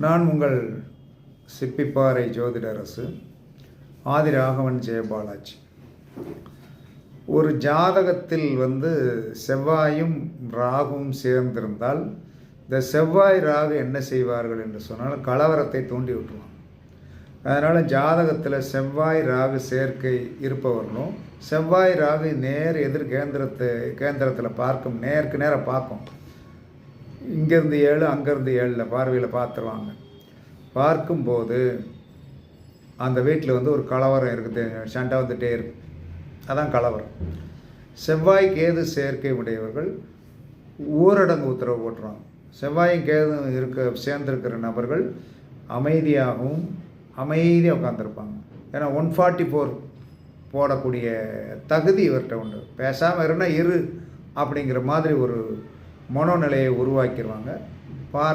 நான் உங்கள் சிப்பிப்பாறை ஜோதிடரசு ஆதிராகவன் ஜெயபாலாஜி. ஒரு ஜாதகத்தில் வந்து செவ்வாயும் ராகும் சேர்ந்திருந்தால் இந்த செவ்வாய் ராகு என்ன செய்வார்கள் என்று சொன்னால் கலவரத்தை தூண்டி விட்டுருவாங்க அதனால் ஜாதகத்தில் செவ்வாய் ராகு சேர்க்கை இருப்பவர்களும் செவ்வாய் ராகு நேர் எதிர் கேந்திரத்தை கேந்திரத்தில் பார்க்கும் நேருக்கு நேராக பார்க்கும். இங்கேருந்து ஏழு அங்கேருந்து ஏழில் பார்வையில் பார்த்துருவாங்க. பார்க்கும்போது அந்த வீட்டில் வந்து ஒரு கலவரம் இருக்குது சண்டை வந்துகிட்டே இருக்கு. அதான் கலவரம். செவ்வாய் கேது சேர்க்கை உடையவர்கள் ஊரடங்கு உத்தரவு போட்டுருவாங்க. செவ்வாயும் கேது இருக்க சேர்ந்துருக்கிற நபர்கள் அமைதியாகவும் அமைதியாக உட்காந்துருப்பாங்க ஏன்னா ஒன் ஃபார்ட்டி ஃபோர் போடக்கூடிய தகுதி இவர்கிட்ட உண்டு. பேசாமல் இருந்தால் இரு அப்படிங்கிற மாதிரி ஒரு மனோநிலையை உருவாக்கிடுவாங்க பார்